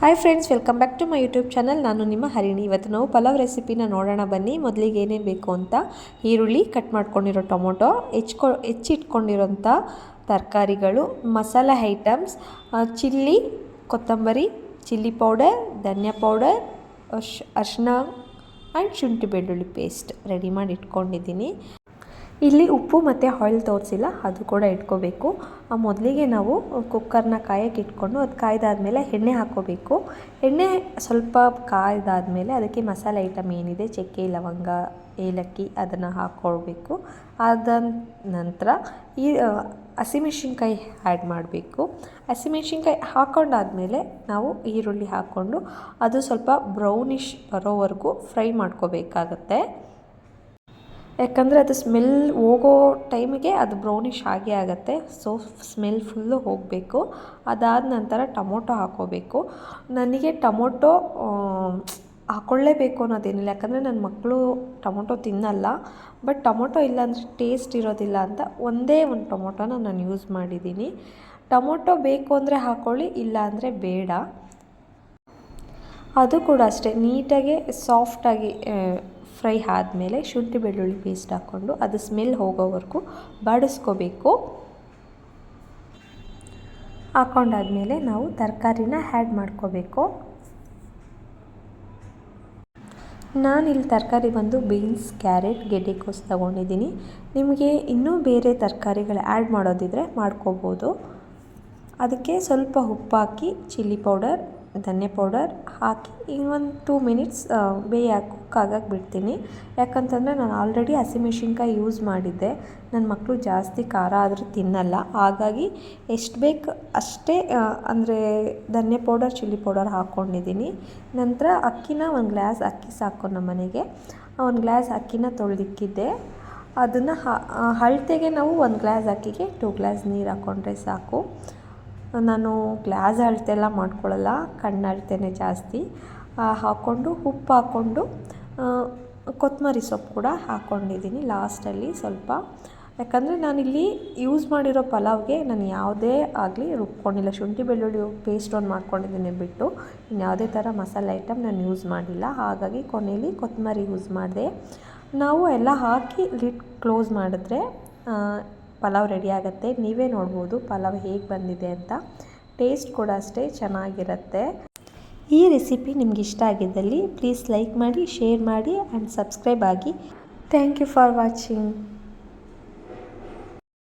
Hi friends welcome back to my YouTube channel ನಾನು ನಿಮ್ಮ ಹರಿಣಿ. ಇವತ್ತು ನಾವು ಪಲಾವ್ ರೆಸಿಪಿನ ನೋಡೋಣ ಬನ್ನಿ. ಮೊದಲಿಗೆ ಏನೇನು ಬೇಕು ಅಂತ. ಈರುಳ್ಳಿ ಕಟ್ ಮಾಡ್ಕೊಂಡಿರೋ ಟೊಮೊಟೊ, ಹೆಚ್ಕೊ, ಹೆಚ್ಚಿಟ್ಕೊಂಡಿರೋಂಥ ತರಕಾರಿಗಳು, ಮಸಾಲೆ ಐಟಮ್ಸ್ ಚಿಲ್ಲಿ, ಕೊತ್ತಂಬರಿ, ಚಿಲ್ಲಿ ಪೌಡರ್ ಧನಿಯಾ ಪೌಡರ್ ಅರ್ಶ್ ಅರ್ಶಿನ ಆ್ಯಂಡ್ ಶುಂಠಿ ಬೆಳ್ಳುಳ್ಳಿ ಪೇಸ್ಟ್ ರೆಡಿ ಮಾಡಿ ಇಟ್ಕೊಂಡಿದ್ದೀನಿ. ಇಲ್ಲಿ ಉಪ್ಪು ಮತ್ತು ಆಯಿಲ್ ತೋರಿಸಿಲ್ಲ, ಅದು ಕೂಡ ಇಟ್ಕೋಬೇಕು. ಮೊದಲಿಗೆ ನಾವು ಕುಕ್ಕರ್ನ ಕಾಯಕ್ಕೆ ಇಟ್ಕೊಂಡು ಅದು ಕಾಯ್ದಾದ್ಮೇಲೆ ಎಣ್ಣೆ ಹಾಕ್ಕೋಬೇಕು. ಎಣ್ಣೆ ಸ್ವಲ್ಪ ಕಾಯ್ದಾದ್ಮೇಲೆ ಅದಕ್ಕೆ ಮಸಾಲೆ ಐಟಮ್ ಏನಿದೆ, ಚಕ್ಕೆ, ಲವಂಗ, ಏಲಕ್ಕಿ ಅದನ್ನು ಹಾಕ್ಕೊಳ್ಬೇಕು. ಅದ ನಂತರ ಈ ಹಸಿಮೆಣ್ಸಿನ್ಕಾಯಿ ಆ್ಯಡ್ ಮಾಡಬೇಕು. ಹಸಿಮೆಣ್ಸಿನ್ಕಾಯಿ ಹಾಕ್ಕೊಂಡಾದಮೇಲೆ ನಾವು ಈರುಳ್ಳಿ ಹಾಕ್ಕೊಂಡು ಅದು ಸ್ವಲ್ಪ ಬ್ರೌನಿಶ್ ಬರೋವರೆಗೂ ಫ್ರೈ ಮಾಡ್ಕೋಬೇಕಾಗತ್ತೆ. ಯಾಕಂದರೆ ಅದು ಸ್ಮೆಲ್ ಹೋಗೋ ಟೈಮಿಗೆ ಅದು ಬ್ರೌನಿಷ್ ಆಗೇ ಆಗುತ್ತೆ. ಸೊ ಸ್ಮೆಲ್ ಫುಲ್ಲು ಹೋಗಬೇಕು. ಅದಾದ ನಂತರ ಟೊಮೊಟೊ ಹಾಕೋಬೇಕು. ನನಗೆ ಟೊಮೊಟೊ ಹಾಕ್ಕೊಳ್ಳೇಬೇಕು ಅನ್ನೋದೇನಿಲ್ಲ. ಯಾಕಂದರೆ ನನ್ನ ಮಕ್ಕಳು ಟೊಮೊಟೊ ತಿನ್ನಲ್ಲ. ಬಟ್ ಟೊಮೊಟೊ ಇಲ್ಲಾಂದರೆ ಟೇಸ್ಟ್ ಇರೋದಿಲ್ಲ ಅಂತ ಒಂದೇ ಒಂದು ಟೊಮೊಟೊನ ನಾನು ಯೂಸ್ ಮಾಡಿದ್ದೀನಿ. ಟೊಮೊಟೊ ಬೇಕು ಅಂದರೆ ಹಾಕ್ಕೊಳ್ಳಿ ಇಲ್ಲ ಅಂದರೆ ಬೇಡ. ಅದು ಕೂಡ ಅಷ್ಟೇ. ನೀಟಾಗಿ ಸಾಫ್ಟಾಗಿ ಫ್ರೈ ಆದಮೇಲೆ ಶುಂಠಿ ಬೆಳ್ಳುಳ್ಳಿ ಪೇಸ್ಟ್ ಹಾಕ್ಕೊಂಡು ಅದು ಸ್ಮೆಲ್ ಹೋಗೋವರೆಗೂ ಬಾಡಿಸ್ಕೋಬೇಕು. ಹಾಕ್ಕೊಂಡಾದ್ಮೇಲೆ ನಾವು ತರಕಾರಿನ ಆ್ಯಡ್ ಮಾಡ್ಕೋಬೇಕು. ನಾನಿಲ್ಲಿ ತರಕಾರಿ ಬಂದು ಬೀನ್ಸ್, ಕ್ಯಾರೆಟ್, ಗೆಡ್ಡೆಕೋಸು ತೊಗೊಂಡಿದ್ದೀನಿ. ನಿಮಗೆ ಇನ್ನೂ ಬೇರೆ ತರಕಾರಿಗಳು ಆ್ಯಡ್ ಮಾಡೋದಿದ್ರೆ ಮಾಡ್ಕೋಬೋದು. ಅದಕ್ಕೆ ಸ್ವಲ್ಪ ಉಪ್ಪಾಕಿ, ಚಿಲ್ಲಿ ಪೌಡರ್ ಧನ್ಯ ಪೌಡರ್ ಹಾಕಿ ಇನ್ನೊಂದು ಟೂ ಮಿನಿಟ್ಸ್ ಬೇಯಕ್ಕೆ ಕುಕ್ಕಾಗಕ್ಕೆ ಬಿಡ್ತೀನಿ. ಯಾಕಂತಂದರೆ ನಾನು ಆಲ್ರೆಡಿ ಹಸಿಮೆಣ್ಸಿನ್ಕಾಯಿ ಯೂಸ್ ಮಾಡಿದ್ದೆ. ನನ್ನ ಮಕ್ಕಳು ಜಾಸ್ತಿ ಖಾರ ಆದರೂ ತಿನ್ನಲ್ಲ. ಹಾಗಾಗಿ ಎಷ್ಟು ಬೇಕು ಅಷ್ಟೇ ಅಂದರೆ ಧನ್ಯ ಪೌಡರ್, ಚಿಲ್ಲಿ ಪೌಡರ್ ಹಾಕ್ಕೊಂಡಿದ್ದೀನಿ ನಂತರ ಅಕ್ಕಿನ ಒಂದು ಗ್ಲಾಸ್ ಅಕ್ಕಿ ಸಾಕು ನಮ್ಮ ಮನೆಗೆ. ಒಂದು ಗ್ಲಾಸ್ ಅಕ್ಕಿನ ತೊಳೆದಿಕ್ಕಿದ್ದೆ. ಅದನ್ನು ಹಳತೆಗೆ ನಾವು ಒಂದು ಗ್ಲಾಸ್ ಅಕ್ಕಿಗೆ ಟೂ ಗ್ಲಾಸ್ ನೀರು ಹಾಕ್ಕೊಂಡ್ರೆ ಸಾಕು. ನಾನು ಗ್ಲಾಸ್ ಅಳತೆ ಎಲ್ಲ ಮಾಡ್ಕೊಳ್ಳಲ್ಲ, ಕಣ್ಣು ಅಳತೆನೇ ಜಾಸ್ತಿ. ಹಾಕ್ಕೊಂಡು ಉಪ್ಪು ಹಾಕ್ಕೊಂಡು ಕೊತ್ತಂಬರಿ ಸೊಪ್ಪು ಕೂಡ ಹಾಕ್ಕೊಂಡಿದ್ದೀನಿ ಲಾಸ್ಟಲ್ಲಿ ಸ್ವಲ್ಪ. ಯಾಕಂದರೆ ನಾನಿಲ್ಲಿ ಯೂಸ್ ಮಾಡಿರೋ ಪಲಾವ್ಗೆ ನಾನು ಯಾವುದೇ ಆಗಲಿ ರುಬ್ಕೊಂಡಿಲ್ಲ. ಶುಂಠಿ, ಬೆಳ್ಳುಳ್ಳಿ ಪೇಸ್ಟ್ ಒಂದು ಮಾಡ್ಕೊಂಡಿದ್ದೀನಿ ಬಿಟ್ಟು ಇನ್ಯಾವುದೇ ಥರ ಮಸಾಲೆ ಐಟಮ್ ನಾನು ಯೂಸ್ ಮಾಡಿಲ್ಲ. ಹಾಗಾಗಿ ಕೊನೆಯಲ್ಲಿ ಕೊತ್ತಂಬರಿ ಯೂಸ್ ಮಾಡಿದೆ. ನಾವು ಎಲ್ಲ ಹಾಕಿ ಲಿಡ್ ಕ್ಲೋಸ್ ಮಾಡಿದ್ರೆ ಪಲಾವ್ ರೆಡಿ ಆಗುತ್ತೆ. ನೀವೇ ನೋಡ್ಬೋದು ಪಲಾವ್ ಹೇಗೆ ಬಂದಿದೆ ಅಂತ. ಟೇಸ್ಟ್ ಕೂಡ ಅಷ್ಟೇ ಚೆನ್ನಾಗಿರುತ್ತೆ. ಈ ರೆಸಿಪಿ ನಿಮ್ಗೆ ಇಷ್ಟ ಆಗಿದ್ದಲ್ಲಿ ಪ್ಲೀಸ್ ಲೈಕ್ ಮಾಡಿ, ಶೇರ್ ಮಾಡಿ ಆ್ಯಂಡ್ ಸಬ್ಸ್ಕ್ರೈಬ್ ಆಗಿ. Thank you for watching.